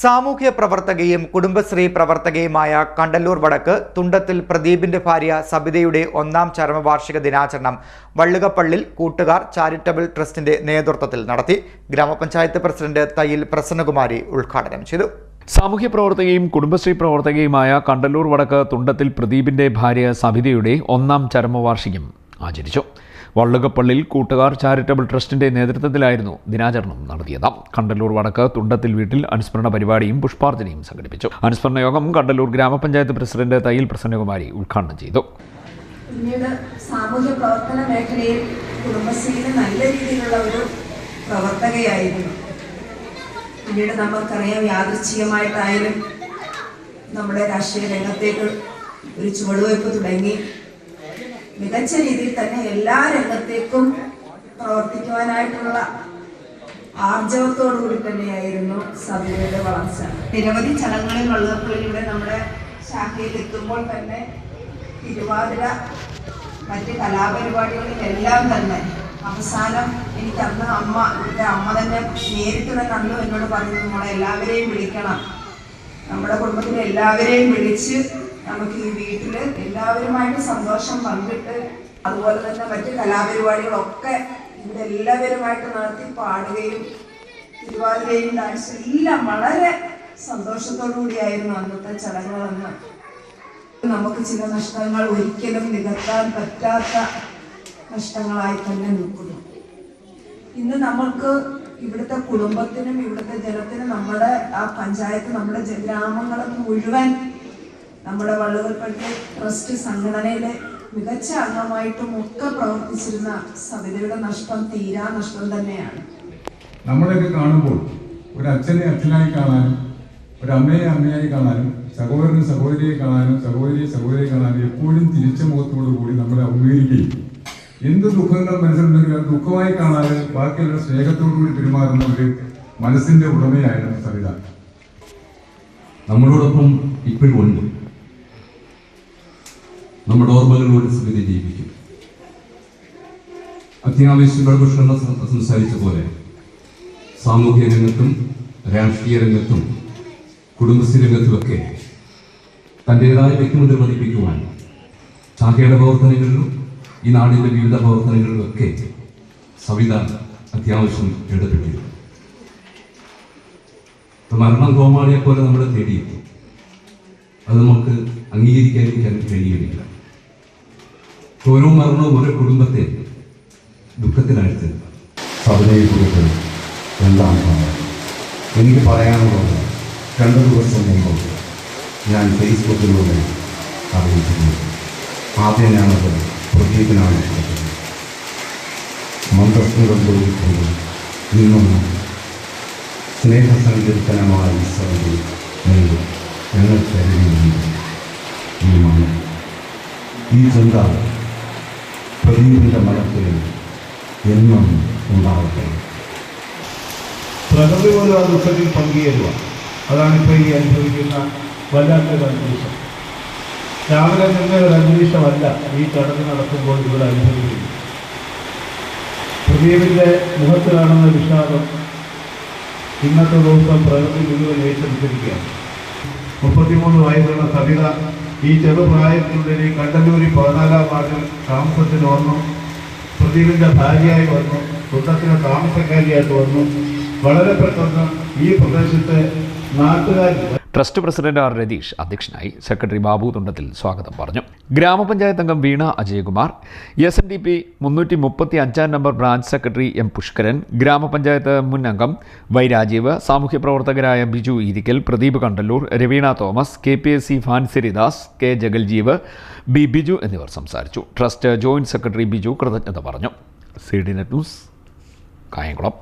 സാമൂഹ്യ പ്രവർത്തകയും കുടുംബശ്രീ പ്രവർത്തകയുമായ കണ്ടല്ലൂർ വടക്ക് തുണ്ടത്തിൽ പ്രദീപിന്റെ ഭാര്യ സബിതയുടെ ഒന്നാം ചരമവാർഷിക ദിനാചരണം വള്ളുകപ്പള്ളിൽ കൂട്ടുകാർ ചാരിറ്റബിൾ ട്രസ്റ്റിന്റെ നേതൃത്വത്തിൽ നടത്തി ഗ്രാമപഞ്ചായത്ത് പ്രസിഡന്റ് തയ്യിൽ പ്രസന്നകുമാരി ഉദ്ഘാടനം ചെയ്തു. സാമൂഹ്യ പ്രവർത്തകയും കുടുംബശ്രീ പ്രവർത്തകയുമായ കണ്ടല്ലൂർ വടക്ക് തുണ്ടത്തിൽ പ്രദീപിന്റെ ഭാര്യ സബിതയുടെ ഒന്നാം ചരമവാർഷികം ആചരിച്ചു. വള്ളുകപ്പള്ളിയിൽ കൂട്ടുകാർ ചാരിറ്റബിൾ ട്രസ്റ്റിന്റെ നേതൃത്വത്തിലായിരുന്നു ദിനാചരണം നടത്തിയത്. കണ്ടല്ലൂർ വടക്ക് തുണ്ടത്തിൽ വീട്ടിൽ അനുസ്മരണ പരിപാടിയും പുഷ്പാർച്ചനയും സംഘടിപ്പിച്ചു. അനുസ്മരണ യോഗം കണ്ടല്ലൂർ ഗ്രാമപഞ്ചായത്ത് പ്രസിഡന്റ് തയ്യിൽ പ്രസന്നകുമാരി ഉദ്ഘാടനം ചെയ്തു. സാമൂഹ്യ പ്രവർത്തന മേഖലയിൽ കുടുംബശ്രീയിൽ നല്ല രീതിയിലുള്ള ഒരു പ്രവർത്തകയായിരുന്നു. പിന്നീട് നമുക്കറിയാം യാദൃച്ഛികമായിട്ടായാലും നമ്മുടെ രാഷ്ട്രീയ രംഗത്തേക്ക് ഒരു ചുവടുവയ്പ് തുടങ്ങി. മികച്ച രീതിയിൽ തന്നെ എല്ലാ രംഗത്തേക്കും പ്രവർത്തിക്കുവാനായിട്ടുള്ള ആർജവത്തോടുകൂടി തന്നെയായിരുന്നു സഭയുടെ വളർച്ച. നിരവധി ചടങ്ങുകളിൽ വള്ളപ്പുള്ളിലൂടെ നമ്മുടെ ശാഖയിൽ എത്തുമ്പോൾ തന്നെ തിരുവാതിര മറ്റ് കലാപരിപാടികളിലെല്ലാം തന്നെ അവസാനം എനിക്ക് അന്ന് അമ്മ ഇവിടുത്തെ അമ്മ തന്നെ നേരിട്ട് തന്നെ അന്ന് എന്നോട് പറഞ്ഞു നമ്മളെ എല്ലാവരെയും വിളിക്കണം. നമ്മുടെ കുടുംബത്തിലെ എല്ലാവരെയും വിളിച്ച് നമുക്ക് ഈ വീട്ടിൽ എല്ലാവരുമായിട്ട് സന്തോഷം പങ്കിട്ട് അതുപോലെ തന്നെ മറ്റ് കലാപരിപാടികളൊക്കെ ഇവിടെ എല്ലാവരുമായിട്ട് നടത്തി പാടുകയും തിരുവാതിരയും ഡാൻസും എല്ലാം വളരെ സന്തോഷത്തോടു കൂടിയായിരുന്നു അന്നത്തെ ചടങ്ങുകളെന്ന്. നമുക്ക് ചില നഷ്ടങ്ങൾ ഒരിക്കലും നികത്താൻ പറ്റാത്ത നഷ്ടങ്ങളായി തന്നെ നിൽക്കുന്നു. ഇന്ന് നമുക്ക് ഇവിടുത്തെ കുടുംബത്തിനും ഇവിടുത്തെ ജനത്തിനും നമ്മുടെ ആ പഞ്ചായത്ത് നമ്മുടെ ഗ്രാമങ്ങളും മുഴുവൻ നമ്മുടെ വള്ളുവൽപ്പട്ടി ട്രസ്റ്റ് സംഘടനയിലെ മികച്ച അംഗമായിട്ടും ഒക്കെ പ്രവർത്തിച്ചിരുന്ന സവിതയുടെ നഷ്ടം തീരാ നഷ്ടം തന്നെയാണ്. നമ്മളൊക്കെ കാണുമ്പോൾ ഒരു അച്ഛനെ അച്ഛനായി കാണാനും ഒരു അമ്മയെ അമ്മയായി കാണാനും സഹോദരന് സഹോദരിയെ കാണാനും സഹോദരിയെ സഹോദരിയെ കാണാനും എപ്പോഴും തിരിച്ച മുഖത്തോടു കൂടി നമ്മളെ അഭിമുഖീകരിക്കുകയും എന്ത് ദുഃഖങ്ങൾ മനസ്സിലുണ്ടെങ്കിലും അത് ദുഃഖമായി കാണാതെ ബാക്കിയുള്ള സ്നേഹത്തോടു കൂടി പെരുമാറുന്ന ഒരു മനസ്സിന്റെ ഉടമയായിരുന്നു സവിത നമ്മളോടൊപ്പം ഇപ്പോഴും ഉണ്ട്. നമ്മുടെ ഓർമ്മകളിലൂടെ സ്മൃതി ജീവിക്കും അത്യാവശ്യം പ്രഭുഷണ സംസാരിച്ച പോലെ സാമൂഹ്യ രംഗത്തും രാഷ്ട്രീയ രംഗത്തും കുടുംബശ്രീ രംഗത്തുമൊക്കെ തന്റെതായ വ്യക്തിമുദ്ര പതിപ്പിക്കുവാൻ ശാഖയുടെ പ്രവർത്തനങ്ങളിലും ഈ നാടിന്റെ വിവിധ പ്രവർത്തനങ്ങളിലുമൊക്കെ സവിത അത്യാവശ്യം ഇടപെട്ടിരുന്നു. മരണം കോമാളിയെ പോലെ നമ്മളെ തേടിയെത്തും. അത് നമുക്ക് അംഗീകരിക്കാതിരിക്കാൻ കഴിയുന്നില്ല ഓരോ മരണവും ഓരോ കുടുംബത്തെ ദുഃഖത്തിലാഴ്ത്തുന്നു സഭയെക്കുറിച്ച് എന്താണ് എനിക്ക് പറയാനുള്ളത് രണ്ട് ദിവസം മുമ്പ് ഞാൻ ഫേസ്ബുക്കിലൂടെ അറിയിച്ചിരുന്നു. ആദ്യം ഞാനത് പ്രദീപിനാണ് ഇഷ്ടപ്പെട്ടത് മന്ത്രസ്മൃതം നിന്നൊന്ന് സ്നേഹസങ്കീർത്തനമായി ഞങ്ങൾ മണ്ണ് ഈ ചിന്ത പ്രദീപിന്റെ മനസ്സിൽ എന്നും ഉണ്ടാവട്ടെ. പ്രകൃതി പോലും ആ ദുഃഖത്തിൽ പങ്കുചേരുക. അതാണ് ഇപ്പോൾ ഈ അനുഭവിക്കുന്ന വല്ലാത്തൊരു അന്തരീക്ഷം. രാവിലെ നിന്ന ഒരു അന്തരീക്ഷമല്ല ഈ ചടങ്ങ് നടക്കുമ്പോൾ ഇവിടെ അനുഭവിക്കുന്നു പ്രദീപിന്റെ മുഖത്ത് കാണുന്ന വിഷാദം ഇന്നത്തെ ദിവസം പ്രകൃതി മുഴുവൻ ഏറ്റെടുത്തിരിക്കുകയാണ്. മുപ്പത്തിമൂന്ന് വയസ്സുള്ള സവിത ഈ ചെറുപ്രായത്തിനുള്ളിൽ കണ്ടല്ലൂരി പതിനാലാം വാർഡിൽ താമസത്തിന് വന്നു. പ്രദീപിന്റെ ഭാര്യയായി വന്നു. കുട്ടത്തിന് താമസക്കാരിയായിട്ട് വന്നു. വളരെ പെട്ടെന്ന് ഈ പ്രദേശത്തെ നാട്ടുകാർ ട്രസ്റ്റ് പ്രസിഡന്റ് ആർ രതീഷ് അധ്യക്ഷനായി സെക്രട്ടറി ബാബു തുണ്ടത്തിൽ സ്വാഗതം പറഞ്ഞു. ഗ്രാമപഞ്ചായത്ത് അംഗം Veena Ajayakumar S N D P മുന്നൂറ്റി മുപ്പത്തി അഞ്ചാം നമ്പർ ബ്രാഞ്ച് സെക്രട്ടറി എം പുഷ്കരൻ ഗ്രാമപഞ്ചായത്ത് മുൻ അംഗം വൈ രാജീവ് സാമൂഹ്യ പ്രവർത്തകരായ Biju Irikkal Pradeep Kandallur Raveena Thomas K P S C ഫാൻസിരിദാസ് K Jagaljeev B Biju എന്നിവർ സംസാരിച്ചു. ട്രസ്റ്റ് ജോയിന്റ് സെക്രട്ടറി ബിജു കൃതജ്ഞത പറഞ്ഞു. C D net news Kayamkulam.